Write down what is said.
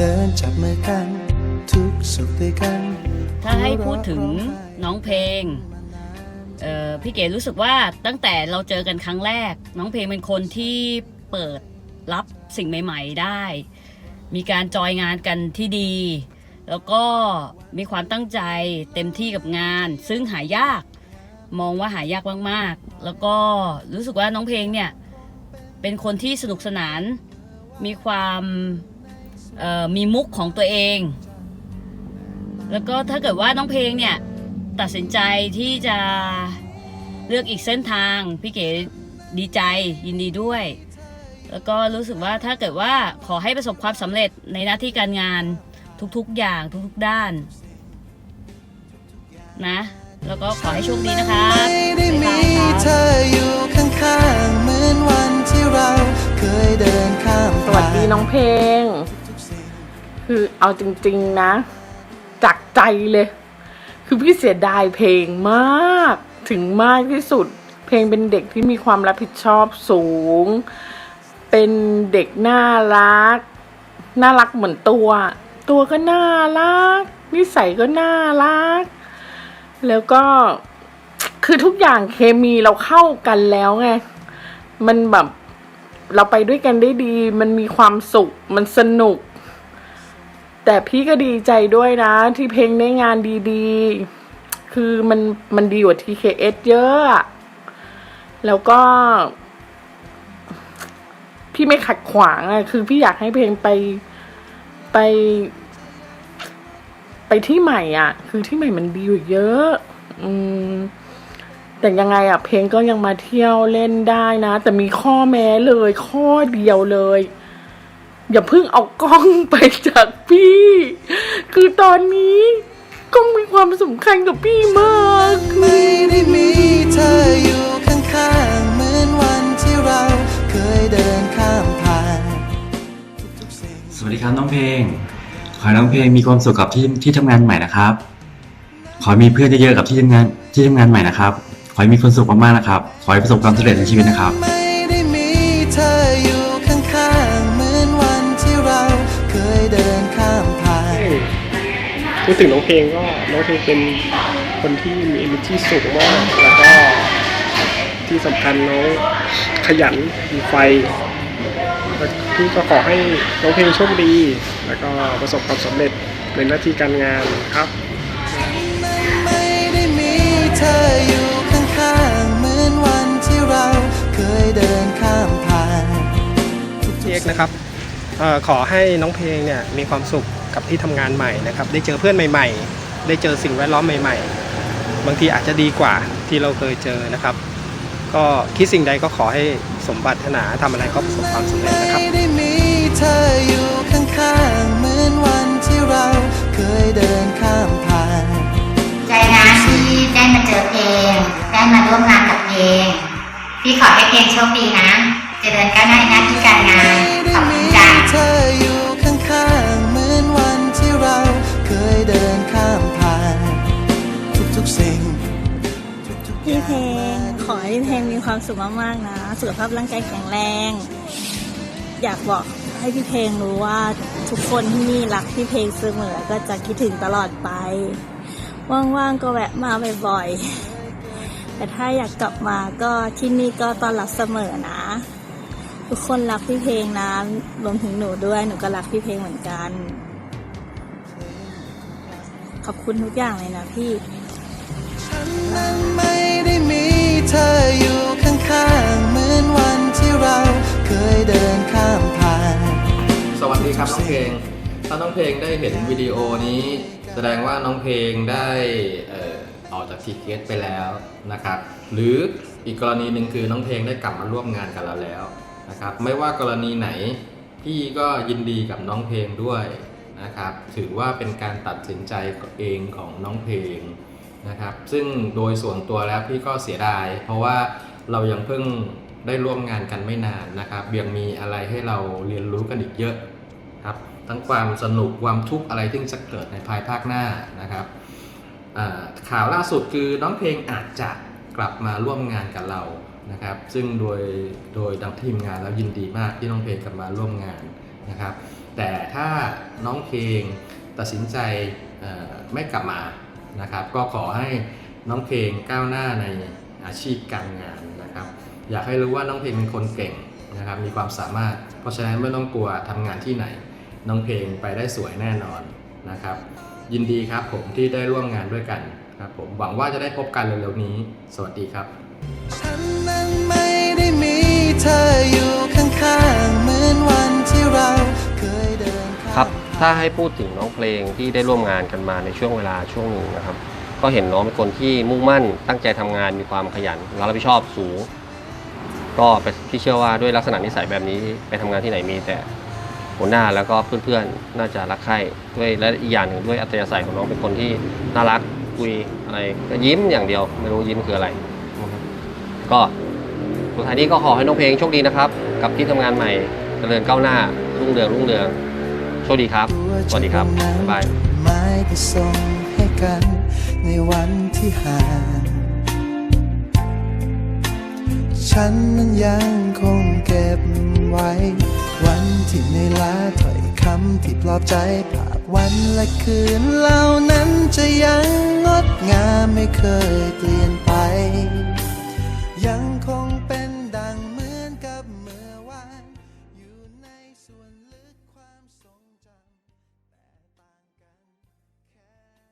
เดินจับมือกัน ทุกสุขด้วยกัน ถ้าให้พูดถึงน้องเพลงเออพี่เก๋รู้สึกว่าตั้งแต่เราเจอกันครั้งแรก น้องเพลงเป็นคนที่เปิดรับสิ่งใหม่ ๆได้ มีการจอยงานกันที่ดี แล้วก็มีความตั้งใจเต็มที่กับงาน ซึ่งหายากมองว่าหายากมากๆ แล้วก็รู้สึกว่าน้องเพลงเนี่ยเป็นคนที่สนุกสนานมีความ มีมุกของตัวเอง แล้วก็ถ้าเกิดว่าน้องเพลงเนี่ย ตัดสินใจที่จะเลือกอีกเส้นทาง พี่เก๋ดีใจยินดีด้วย แล้วก็รู้สึกว่าถ้าเกิดว่าขอให้ประสบความสำเร็จในหน้าที่การงานทุกๆอย่างทุกๆด้าน นะ แล้วก็ขอให้โชคดีนะครับไม่ได้บ๊ายมีบายคเธรับออยู่ข้างๆเหมือนวันที่เราเคยเดินข้ามสวัสดีน้องเพลง คือเอาจริง ๆนะ จากใจเลย คือพี่เสียดายเพลงมาก ถึงมากที่สุด เพลงเป็นเด็กที่มีความรับผิดชอบสูง เป็นเด็กน่ารัก น่ารักเหมือนตัว ตัวก็น่ารัก นิสัยก็น่ารัก แล้วก็คือทุกอย่างเคมีเราเข้ากันแล้วไง มันแบบเราไปด้วยกันได้ดี มันมีความสุข มันสนุก แต่พี่ก็ดีใจด้วยนะ ที่เพลงได้งานดีๆ คือมันมันดีกว่า TKS เยอะอะ แล้วก็ พี่ไม่ขัดขวางอะคือพี่อยากให้เพลงไปไป ไปที่ใหม่อะ คือที่ใหม่มันดีกว่เยอะ อืมแต่ยังไงอะเพลงก็ยังมาเที่ยวเล่นได้นะ แต่มีข้อแม้เลยข้อเดียวเลย อย่าเพิ่งเอากล้องไปจากพี่ คือตอนนี้กล้องมีความสำคัญกับพี่มาก ไม่ได้มีเธออยู่ข้างๆเหมือนวันที่เราเคยเดินข้ามผ่านทุกๆสิ่ง สวัสดีครับน้องเพลง ขอให้น้องเพลงมีความสุขกับที่ที่ทำงานใหม่นะครับ ขอให้มีเพื่อนเยอะๆกับที่ทำงานที่ทำงานใหม่นะครับ ขอให้มีความสุขมากๆนะครับ ขอให้ประสบความสำเร็จในชีวิตนะครับ พูดถึงน้องเพลงก็น้องเพลงเป็นคนที่มี energy สูงมาก แล้วก็ที่สำคัญน้องขยันมีไฟพี่ก็ขอให้น้องเพลงโชคดี แล้วก็ประสบความสำเร็จในหน้าที่การงานครับเธออยู่ข้างๆเหมือนวันที่เราเคยเดินข้ามผ่านพี่เอกนะครับเอ่อขอให้น้องเพลงเนี่ยมีความสุข กับที่ทำงานใหม่นะครับ ได้เจอเพื่อนใหม่ ๆ ได้เจอสิ่งแวดล้อมใหม่ ๆ บางทีอาจจะดีกว่าที่เราเคยเจอนะครับ ก็คิดสิ่งใดก็ขอให้สมบัตินาทำอะไรก็ประสบความสำเร็จนะครับไม่ได้มีเธออยู่ข้างๆเหมือนวันที่เราเคยเดินข้ามผ่านใจนะที่ได้มาเจอเพลงได้มาร่วมงานกับเพลงพี่ขอให้เพลงโชคดีนะ จะเดินก้าวหน้าในหน้าที่การงานขอบคุณจ้า สิ่งพี่เพลงขอให้พี่เพลงมีความสุขมากๆนะ สุขภาพร่างกายแข็งแรง อยากบอกให้พี่เพลงรู้ว่าทุกคนที่นี่รักพี่เพลงเสมอก็จะคิดถึงตลอดไป ว่างๆก็แวะมาบ่อยๆ แต่ถ้าอยากกลับมาก็ที่นี่ก็ต้อนรับเสมอนะ ทุกคนรักพี่เพลงนะรวมถึงหนูด้วยหนูก็รักพี่เพลงเหมือนกัน ขอบคุณทุกอย่างเลยนะพี่ นั้นไม่ได้มีเธออยู่ข้างๆเหมือนวันที่เราเคยเดินข้ามผ่าน สวัสดีครับน้องเพลง ถ้าน้องเพลงได้เห็นวิดีโอนี้ แสดงว่าน้องเพลงได้เอ่อออกจากทีเกตไปแล้วนะครับ หรืออีกกรณีหนึ่งคือน้องเพลงได้กลับมาร่วมงานกับเราแล้วนะครับ ไม่ว่ากรณีไหนพี่ก็ยินดีกับน้องเพลงด้วยนะครับ ถือว่าเป็นการตัดสินใจเองของน้องเพลง นะครับ ซึ่งโดยส่วนตัวแล้วพี่ก็เสียดาย เพราะว่าเรายังเพิ่งได้ร่วมงานกันไม่นานนะครับยังมีอะไรให้เราเรียนรู้กันอีกเยอะครับทั้งความสนุกความทุกข์อะไรที่จะเกิดในภายภาคหน้านะครับข่าวล่าสุดคือน้องเพลงอาจจะกลับมาร่วมงานกับเรานะครับ ซึ่งโดยโดยทางทีมงานแล้วยินดีมากที่น้องเพลงกลับมาร่วมงานนะครับ แต่ถ้าน้องเพลงตัดสินใจไม่กลับมา นะครับ ก็ขอให้น้องเพลงก้าวหน้าในอาชีพการงานนะครับ อยากให้รู้ว่าน้องเพลงเป็นคนเก่งนะครับ มีความสามารถ เพราะฉะนั้นไม่ต้องกลัวทำงานที่ไหน น้องเพลงไปได้สวยแน่นอนนะครับ ยินดีครับผมที่ได้ร่วมงานด้วยกันครับผมหวังว่าจะได้พบกันเร็วๆนี้ สวัสดีครับ ฉันนั้นไม่ได้มีเธออยู่ข้างๆเหมือนวันที่เราเคยเดินข้ามครับ ถ้าให้พูดถึงน้องเพลงที่ได้ร่วมงานกันมาในช่วงเวลาช่วงหนึ่งนะครับ ก็เห็นน้องเป็นคนที่มุ่งมั่นตั้งใจทำงานมีความขยันรับผิดชอบสูง ก็ที่เชื่อว่าด้วยลักษณะนิสัยแบบนี้ไปทำงานที่ไหนมีแต่หัวหน้าแล้วก็เพื่อนๆ น่าจะรักใคร่ด้วยและอีกอย่างหนึ่งด้วยอัตยาศัยของน้องเป็นคนที่น่ารักคุยอะไรก็ยิ้มอย่างเดียว ไม่รู้ยิ้มคืออะไร ก็สุดท้ายนี้ก็ขอให้น้องเพลงโชคดีนะครับ กับที่ทำงานใหม่เจริญก้าวหน้ารุ่งเรืองรุ่งเรือง โชคดีครับ สวัสดีครับ บ๊ายบายไม้ที่ส่งให้กันในวันที่ห่างฉันนั้นยังคงเก็บไว้ วันที่เหนื่อยล้าถ้อยคำที่ปลอบใจภาพวันและคืนเหล่านั้นจะยังงดงามไม่เคยเปลี่ยน